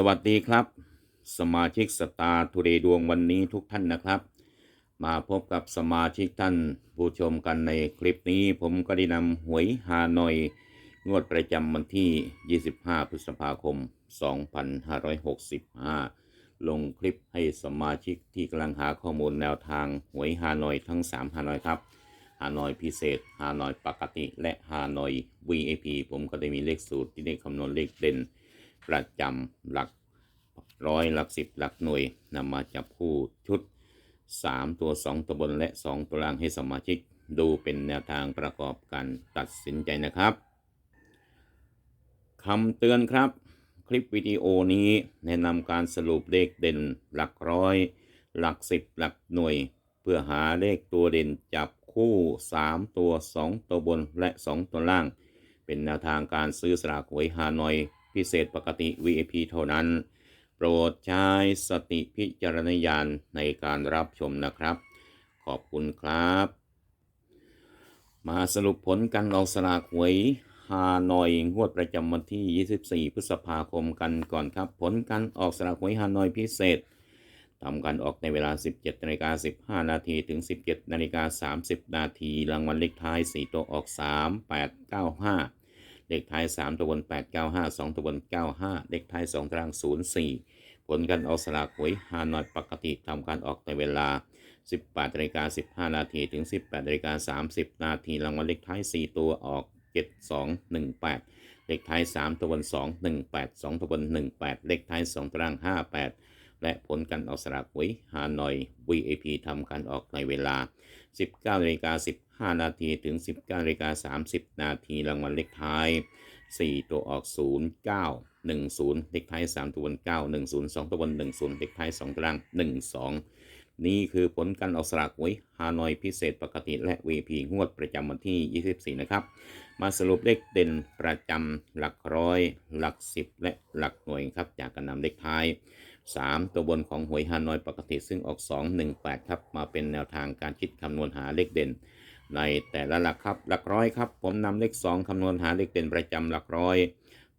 สวัสดีครับ สมาชิกสตาร์ทูเดย์ดวงวันนี้ทุกท่านนะครับ มาพบกับสมาชิกท่านผู้ชมกันในคลิปนี้ ผมก็ได้นำหวยฮานอย งวดประจำวันที่ 25 พฤษภาคม 2565 ลงคลิปให้สมาชิกที่กำลังหาข้อมูลแนวทางหวยฮานอยทั้ง 3 ฮานอยครับฮานอยพิเศษฮานอยปกติ และฮานอย VIP ผมก็ได้มีเลขสูตรที่ได้คำนวณเลขเด่น ประจำหลักร้อยหลักสิบหลักหน่วยนำมาจับคู่ชุด 3 ตัว 2 ตัวบนและ 2 ตัวล่างให้สมาชิกดูเป็นแนวทางประกอบการตัดสินใจนะครับคำเตือนครับ คลิปวิดีโอนี้แนะนำการสรุปเลขเด่นหลักร้อย หลักสิบหลักหน่วย เพื่อหาเลขตัวเด่นจับคู่ 3 ตัว 2 ตัวบนและ 2 ตัวล่าง เป็นแนวทางการซื้อสลากหวยฮานอย พิเศษปกติ VIP เท่านั้น โปรดใช้สติพิจารณญาณในการรับชมนะครับ ขอบคุณครับ มาสรุปผลการออกสลากหวยฮานอยงวดประจำวันที่ 24 พฤษภาคมกันก่อนครับ ผลการออกสลากหวยฮานอยพิเศษทำการออกในเวลา 17นาฬิกา15 นาทีถึง 17นาฬิกา30 นาทีรางวัลเลขท้าย 4 ตัวออก 3 8 9 5 เลขท้าย 3 ตัวบน 8 9 5 2 ตัวบน 95 เลขท้าย2ตาราง 04 ผลการออกสลากหวยฮานอยปกติทำการออกในเวลา 18นาฬิกา15 นาทีถึง 18นาฬิกา30 นาทีรางวัลเลขท้าย 4 ตัวออก 7218 เลขท้าย 3 ตัวบน 218 2 ตัวบน 18 เลขท้าย 2 ตาราง 58 และผลการออกสลากหวยฮานอย VIP ทำการออกในเวลา 19นาฬิกา15 นาทีถึง 19นาฬิกา30 นาทีรางวัลเลขท้าย 4 ตัวออก 0 9 1 0 เลขท้าย 3 ตัวบน 9 1 0 2 ตัวบน 1 0 เลขท้าย 2ตาราง 1 2นี่คือผลการออกสลากหวยฮานอยพิเศษปกติและ VP งวดประจำวันที่ 24 นะครับ มาสรุปเลขเด่นประจำหลักร้อย หลักสิบและหลักหน่วยครับ จากการนำเลขท้าย 3 ตัวบนของหวยฮานอยปกติซึ่งออก 2 1 8 ครับ มาเป็นแนวทางการคิดคำนวณหาเลขเด่น ในแต่ละหลักครับหลักร้อยครับ ผมนำเลข 2คำนวณหาเลขเด่นประจำหลักร้อย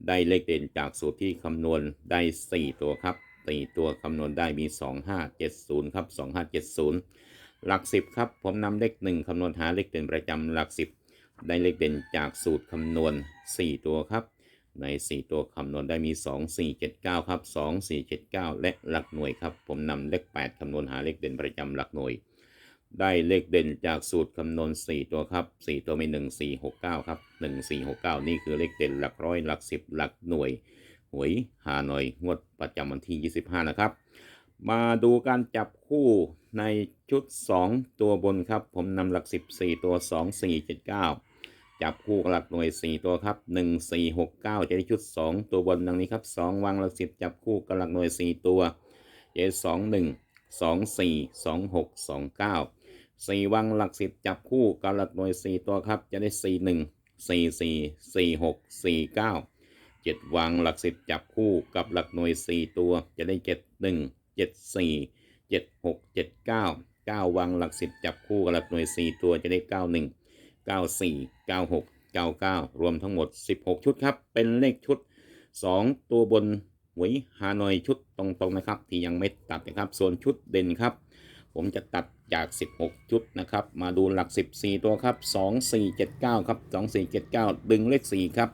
ได้เลขเด่นจากสูตรที่คำนวณได้ 4 ตัวครับ4ตัวคำนวณได้มี 2570 ครับ 2570 หลัก 10 ครับ ผมนำเลข 1คำนวณหาเลขเด่นประจำหลัก 10 ได้เลขเด่นจากสูตรคำนวณ 4 ตัวครับ ใน 4 ตัวคำนวณได้มี 2479 ครับ 2479 และหลักหน่วยครับ ผมนำเลข 8คำนวณหาเลขเด่นประจำหลักหน่วย ได้เลขเด่นจากสูตรคำนวณ 4 ตัวครับ 4 ตัวมี 1469 ครับ 1469 นี่คือเลขเด่นหลักร้อยหลัก 10 หลักหน่วย หวยฮานอยงวดประจำวันที่ 25 นะครับ มาดูการจับคู่ในชุด 2 ตัวบนครับ ผมนำหลัก 14 ตัว 2 4 7 9 จับคู่กับหลักหน่วย 4 ตัวครับ 1 4 6 9 จะได้ชุด 2 ตัวบนดังนี้ครับ 2 วางหลัก10จับคู่กับหลักหน่วย 4 ตัวเจ2 1 2 4 2 6 2 9 4วางหลัก10จับคู่กับหลักหน่วย 4 ตัวครับ จะได้4 1 4 4 4 6 4 9 7 วางหลัก10จับคู่กับหลักหน่วย 4 ตัว จะได้ 7 1 7 4 7 6 7 9 9 วางหลัก10จับคู่กับหลักหน่วย 4 ตัวจะได้ 9 1 94 96 99 รวมทั้งหมด 16 ชุดครับ เป็นเลขชุด 2 ตัวบนหวยฮานอยชุดตรงๆนะครับ ที่ยังไม่ตัดนะครับ ส่วนชุดเด่นครับ ผมจะตัดจาก 16 ชุดนะครับ มาดูหลัก 14 ตัวครับ 2 4 7 9 ครับ 2 4 7 9 ดึงเลข 4 ครับ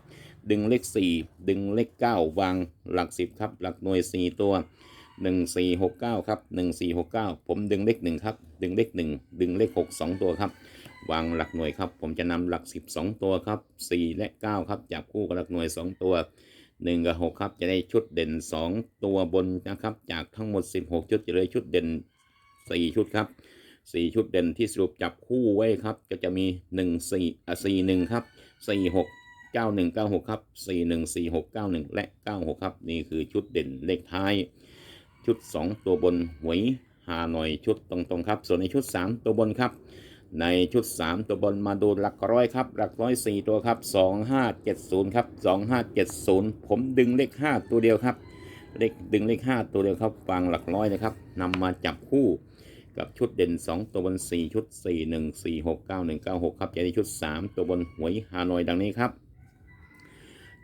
ดึงเลข 4 ดึงเลข 9 วางหลัก 10 ครับ หลักหน่วย 4 ตัว 1469 ครับ 1469 ผมดึงเลข 1 ครับ ดึงเลข 1 ดึงเลข 6 2 ตัวครับ วางหลักหน่วยครับ ผมจะนำหลัก 10 2 ตัวครับ 4 และ 9 ครับจับคู่กับหลักหน่วย 2 ตัว 1 กับ 6 ครับ จะได้ชุดเด่น 2 ตัวบนนะครับ จากทั้งหมด 16 ชุดจะเลยชุดเด่น 4 ชุดครับ 4 ชุดเด่นที่สรุปจับคู่ไว้ครับ ก็จะมี 1 4อะ4 1 ครับ 4 6 9 1 9 6 ครับ 4 1 4 6 9 1 และ 96 ครับ นี่คือชุดเด่นเลขท้าย ชุด 2 ตัวบนหวยฮานอยชุดตรงๆครับ ส่วนในชุด 3 ตัวบนครับ ในชุด 3 ตัวบนมาดูหลักร้อยครับ หลักร้อย 4 ตัวครับ 2570 ครับ 2570 ผมดึงเลข 5 ตัวเดียวครับเลขดึงเลข 5 ตัวเดียวครับฟังหลักร้อยนะครับนำมาจับคู่กับชุดเด่น 2 ตัวบน 4 ชุด 4 1 4 6 9 1 9 6 ครับจะได้ชุด 3 ตัวบนหวยฮานอยดังนี้ครับ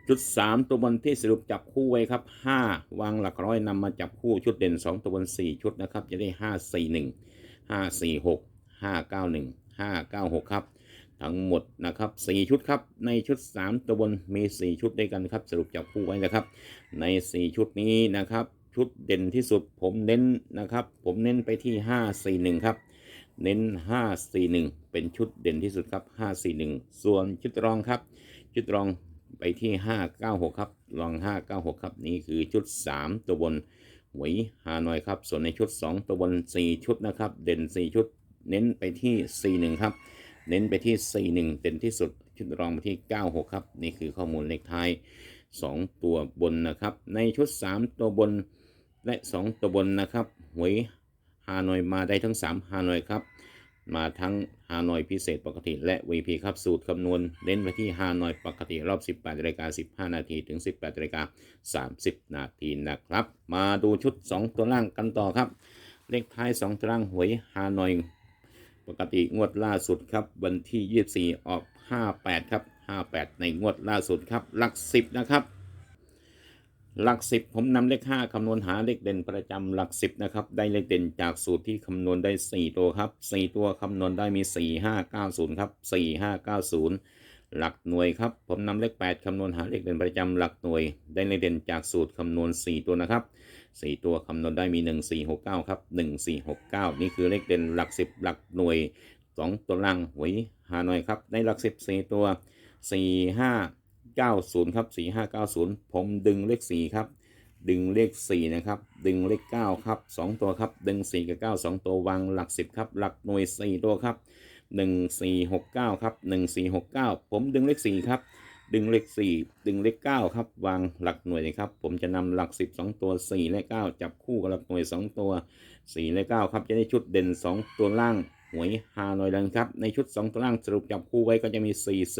ชุดสามตัวบนที่สรุปจับคู่ไว้ครับห้าวางหลักร้อยนำมาจับคู่ชุดเด่นสองตัวบนสี่ชุดนะครับจะได้ห้าสี่หนึ่ง ห้าสี่หกห้าเก้าหนึ่งห้าเก้าหกครับทั้งหมดนะครับสี่ชุดครับ ในชุดสามตัวบนมีสี่ชุดด้วยกันครับ สรุปจับคู่ไว้นะครับ ในสี่ชุดนี้นะครับ ชุดเด่นที่สุดผมเน้นนะครับ ผมเน้นไปที่ห้าสี่หนึ่งครับ เน้น 541 เป็นชุดเด่นที่สุดครับ 541 ส่วนชุดรองครับ ชุดรองไปที่ 596 ครับ รอง 596 ครับนี่คือชุด 3 ตัวบนหวยฮานอยครับ ส่วนในชุด 2 ตัวบน 4 ชุดนะครับ เด่น 4 ชุด เน้นไปที่ 41 ครับ เน้นไปที่ 41 เด่นที่สุดชุดรองไปที่ 96 ครับ นี่คือข้อมูลเลขท้าย 2 ตัวบนนะครับ ในชุด 3 ตัวบนและ 2 ตัวบนนะครับหวยฮานอยมาได้ทั้ง 3 ฮานอยครับ มาทั้งฮานอยพิเศษปกติและ VP ครับ สูตรคำนวณเน้นไปที่ฮานอยปกติรอบ 18นาฬิกา15 นาทีถึง 18นาฬิกา30 นาทีนะครับ มาดูชุด 2 ตัวล่างกันต่อครับ เลขท้าย 2 ตัวล่างหวยฮานอย ปกติงวดล่าสุดครับ วันที่ 24 ออก 58 ครับ 58 ในงวดล่าสุดครับหลัก 10 นะครับหลักสิบผมนำเลขห้าคำนวณหาเลขเด่นประจำหลักสิบนะครับ ได้เลขเด่นจากสูตรที่คำนวณได้สี่ตัวครับสี่ตัวคำนวณได้มีสี่ห้าเก้าศูนย์ครับสี่ห้าเก้าศูนย์หลักหน่วยครับ ผมนำเลขแปดคำนวณหาเลขเด่นประจำหลักหน่วย ได้เลขเด่นจากสูตรคำนวณสี่ตัวนะครับ สี่ตัวคำนวณได้มีหนึ่งสี่หกเก้าครับหนึ่งสี่หกเก้านี่คือเลขเด่นหลักสิบหลักหน่วยสองตัวล่างหวยหาหน่อยครับ ในหลักสิบสี่ตัวสี่ห้าเก้าศูนย์ครับสี่ห้าเก้าศูนย์ผมดึงเลขสี่ครับ ดึงเลข 4 นะครับ ดึงเลข 9 ครับ 2 ตัวครับ ดึง 4 กับ 9 2 ตัววางหลัก 10 ครับ หลักหน่วย 4 ตัวครับ 1 4 6 9 ครับ 1 4 6 9 ผมดึงเลข 4 ครับ ดึงเลข4 ดึงเลข9ครับ วางหลักหน่วยนะครับ ผมจะนำหลัก 10 2 ตัว 4 และ 9 จับคู่กับหลักหน่วย 2 ตัว 4 และ 9 ครับ จะได้ชุดเด่น 2 ตัวล่าง หวยฮานอยดันครับ ในชุด 2 ตัวล่างสรุปจับคู่ไว้ก็จะมี 4 4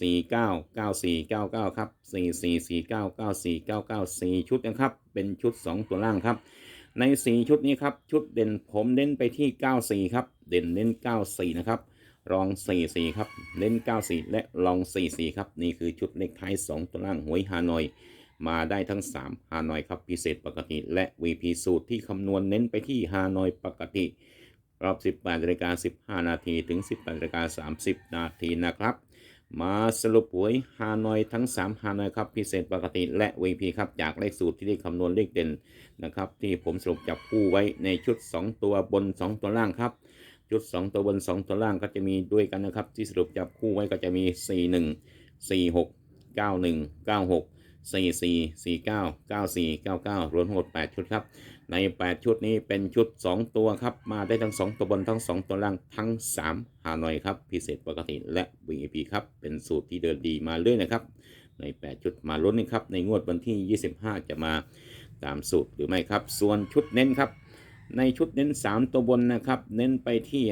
สี่เก้าเก้าสี่เก้าเก้าครับสี่สี่สี่เก้าเก้าสี่เก้าเก้าสี่ชุดนะครับ เป็นชุดสองตัวล่างครับ ในสี่ชุดนี้ครับ ชุดเด่นผมเน้นไปที่เก้าสี่ครับ เด่นเน้นเก้าสี่นะครับ รองสี่สี่ครับเน้นเก้าสี่และรองสี่สี่ครับ นี่คือชุดเลขท้ายสองตัวล่างหวยฮานอย มาได้ทั้ง 3 ฮานอยครับ พิเศษปกติ และ VP สูตรที่คำนวณเน้นไปที่ฮานอยปกติ รอบ 18นาฬิกา15 นาที ถึง 18นาฬิกา30 นาทีนะครับ มาสรุปหวยฮานอยทั้ง 3 ฮานอยครับ พิเศษปกติ และ VP ครับ จากเลขสูตรที่ได้คำนวณเลขเด่นนะครับ ที่ผมสรุปจับคู่ไว้ในชุด 2 ตัวบน 2 ตัวล่างครับ ชุด 2 ตัวบน 2 ตัวล่างก็จะมีด้วยกันนะครับ ที่สรุปจับคู่ไว้ก็จะมี 41 46 91 96 44 49 94 99 รวมทั้งหมด 8 ชุดครับ ใน 8 ชุดนี้เป็นชุด 2 ตัวครับ มาได้ทั้ง 2 ตัวบนทั้ง 2 ตัวล่างทั้ง3ฮานอยครับ พิเศษปกติและ VIP ครับ เป็นสูตรที่เดินดีมาเรื่อยนะครับ ใน 8 ชุดมาลุ้นนะครับ ในงวดวันที่ 25 จะมาตามสูตรหรือไม่ครับ ส่วนชุดเน้นครับ ในชุดเน้น 3 ตัวบนนะครับ เน้นไปที่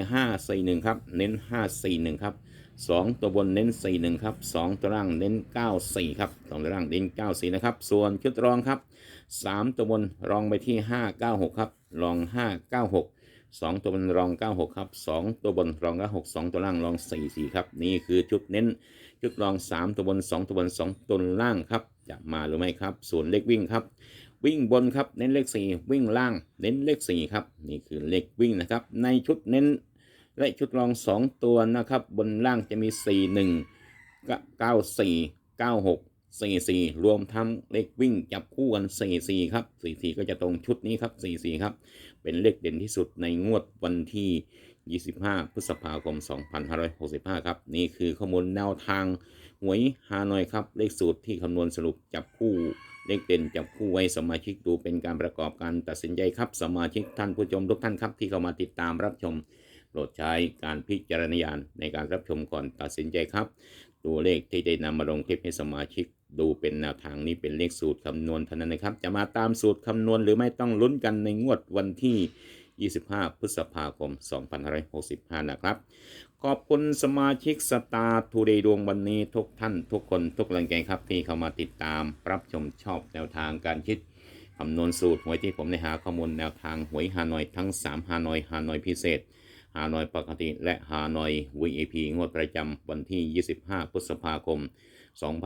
541 ครับ เน้น 541 ครับ 2 ตัวบนเน้น 41 ครับ 2 ตัวล่างเน้น 94 ครับสองตัวล่างเน้น 94 นะครับ ส่วนชุดรองครับ 3 ตัวบนรองไปที่ 596 ครับรอง 596 2 ตัวบนรอง 96 ครับ 2 ตัวบนรอง96 2 ตัวล่างรอง 44 ครับ นี่คือชุดเน้น ชุดรอง 3 ตัวบน 2 ตัวบน 2 ตัวล่างครับ จะมาหรือไม่ครับ ส่วนเลขวิ่งครับ วิ่งบนครับเน้นเลข 4 วิ่งล่างเน้นเลข 4 ครับ นี่คือเลขวิ่งนะครับ ในชุดเน้นและชุดรอง 2 ตัวนะครับ บนล่างจะมี 4 1 94 96 44 รวมทั้งเลขวิ่งจับคู่กัน 44 ครับ 44 ก็จะตรงชุดนี้ครับ 44 ครับ เป็นเลขเด่นที่สุดในงวดวันที่ 25 พฤษภาคม 2565 ครับ นี่คือข้อมูลแนวทางหวยฮานอยครับ เลขสูตรที่คำนวณสรุปจับคู่ เลขเด่นจับคู่ไว้สมาชิกดูเป็นการประกอบการตัดสินใจครับ สมาชิกท่านผู้ชมทุกท่านครับที่เข้ามาติดตามรับชมโปรดใช้การพิจารณญาณในการรับชมก่อนตัดสินใจครับ ตัวเลขที่ได้นำมาลงคลิปให้สมาชิกดูเป็นแนวทางนี้เป็นเลขสูตรคำนวณเท่านั้นนะครับ จะมาตามสูตรคำนวณหรือไม่ต้องลุ้นกันในงวดวันที่ 25 พฤษภาคม 2565 นะครับ ขอบคุณสมาชิกสตาร์ทูเดย์ดวงวันนี้ทุกท่านทุกคนทุกแรงเกงครับ ที่เข้ามาติดตามรับชมชอบแนวทางการคิดคำนวณสูตรหวยที่ผมได้หาข้อมูลแนวทางหวยฮานอยทั้ง 3 ฮานอยฮานอยพิเศษ ฮานอยปกติ และฮานอย VIP งวดประจำวันที่ 25 พฤษภาคม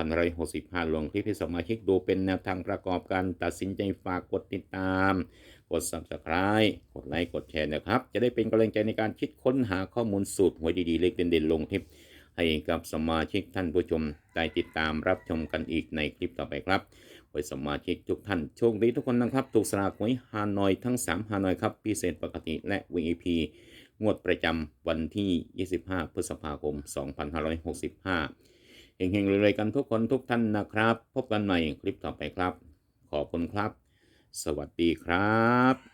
2565 ลงคลิปให้สมาชิกดูเป็นแนวทางประกอบการตัดสินใจฝากกดติดตาม กด subscribe กดไลค์ กดแชร์นะครับ จะได้เป็นกำลังใจในการคิดค้นหาข้อมูลสูตรหวยดีๆ เลขเด่นๆ ลงคลิป ให้กับสมาชิกท่านผู้ชมได้ติดตามรับชมกันอีกในคลิปต่อไปครับขอให้สมาชิกทุกท่านโชคดีทุกคนนะครับ ถูกสลากหวยฮานอยทั้ง 3 ฮานอยครับ พิเศษปกติและ VIP งวดประจำวันที่ 25 พฤษภาคม 2565 เฮงๆเลยๆกันทุกคนทุกท่านนะครับ พบกันใหม่คลิปต่อไปครับ ขอบคุณครับ สวัสดีครับ